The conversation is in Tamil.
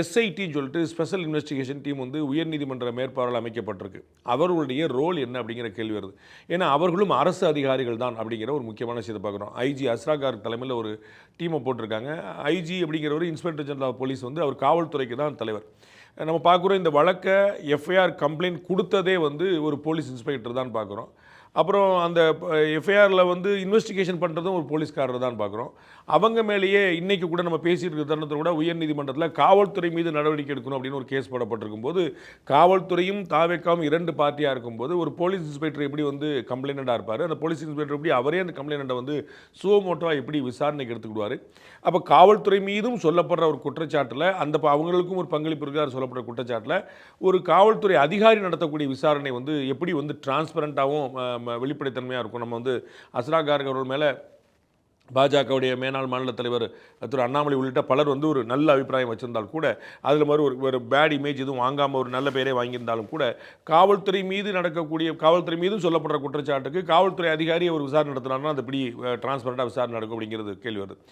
எஸ்ஐடின்னு சொல்லிட்டு ஸ்பெஷல் இன்வெஸ்டிகேஷன் டீம் வந்து உயர்நீதிமன்ற மேற்பார்வையில் அமைக்கப்பட்டிருக்கு. அவர்களுடைய ரோல் என்ன அப்படிங்கிற கேள்வி வருது. ஏன்னா அவர்களும் அரசு அதிகாரிகள் தான் அப்படிங்கிற ஒரு முக்கியமான விஷயத்தை பார்க்குறோம். ஐஜி அஸ்ராகார் தலைமையில் ஒரு டீமை போட்டிருக்காங்க. ஐஜி அப்படிங்கிறவர் இன்ஸ்பெக்டர் ஜெனரல் ஆஃப் போலீஸ் வந்து அவர் காவல்துறைக்கு தான் தலைவர். நம்ம பார்க்குறோம் இந்த வழக்கை எஃப்ஐஆர் கம்ப்ளைண்ட் கொடுத்ததே வந்து ஒரு போலீஸ் இன்ஸ்பெக்டர் தான் பார்க்குறோம். அப்புறம் அந்த எஃப்ஐஆரில் வந்து இன்வெஸ்டிகேஷன் பண்ணுறதும் ஒரு போலீஸ்காரர் தான் பார்க்குறோம். அவங்க மேலேயே இன்றைக்கி கூட நம்ம பேசிட்டு இருக்கிற தருணத்தில் கூட உயர்நீதிமன்றத்தில் காவல்துறை மீது நடவடிக்கை எடுக்கணும் அப்படின்னு ஒரு கேஸ் போடப்பட்டிருக்கும் போது காவல்துறையும் தாவேக்காவும் இரண்டு பார்ட்டியாக இருக்கும்போது ஒரு போலீஸ் இன்ஸ்பெக்டர் எப்படி வந்து கம்ப்ளைண்ட்டாக இருப்பார்? அந்த போலீஸ் இன்ஸ்பெக்டர் எப்படி அவரே அந்த கம்ப்ளைண்ட்டை வந்து சுவமோட்டோவாக எப்படி விசாரணைக்கு எடுத்துக்கிடுவார்? அப்போ காவல்துறை மீதும் சொல்லப்படுற ஒரு குற்றச்சாட்டில் அந்த ப- அவங்களுக்கும் ஒரு பங்களிப்பு இருக்கார் சொல்லப்படுற குற்றச்சாட்டில் ஒரு காவல்துறை அதிகாரி நடத்தக்கூடிய விசாரணை வந்து எப்படி வந்து டிரான்ஸ்பரண்ட்டாகவும் நம்ம வெளிப்படைத்தன்மையாக இருக்கும். நம்ம வந்து அஸ்ரா கார்க் அவர்கள் மேலே பாஜகவுடைய மேனாள் மாநில தலைவர் திரு அண்ணாமலை உள்ளிட்ட பலர் வந்து ஒரு நல்ல அபிப்பிராயம் வச்சிருந்தால் கூட அதில் மாதிரி ஒரு ஒரு பேட் இமேஜ் எதுவும் வாங்காமல் ஒரு நல்ல பேரே வாங்கியிருந்தாலும் கூட காவல்துறை மீது நடக்கக்கூடிய காவல்துறை மீதும் சொல்லப்படுற குற்றச்சாட்டுக்கு காவல்துறை அதிகாரி ஒரு விசாரணை நடத்தினார்னா அந்த பிடி டிரான்ஸ்பரண்டாக விசாரணை நடக்கும் அப்படிங்கிறது கேள்வி வருது.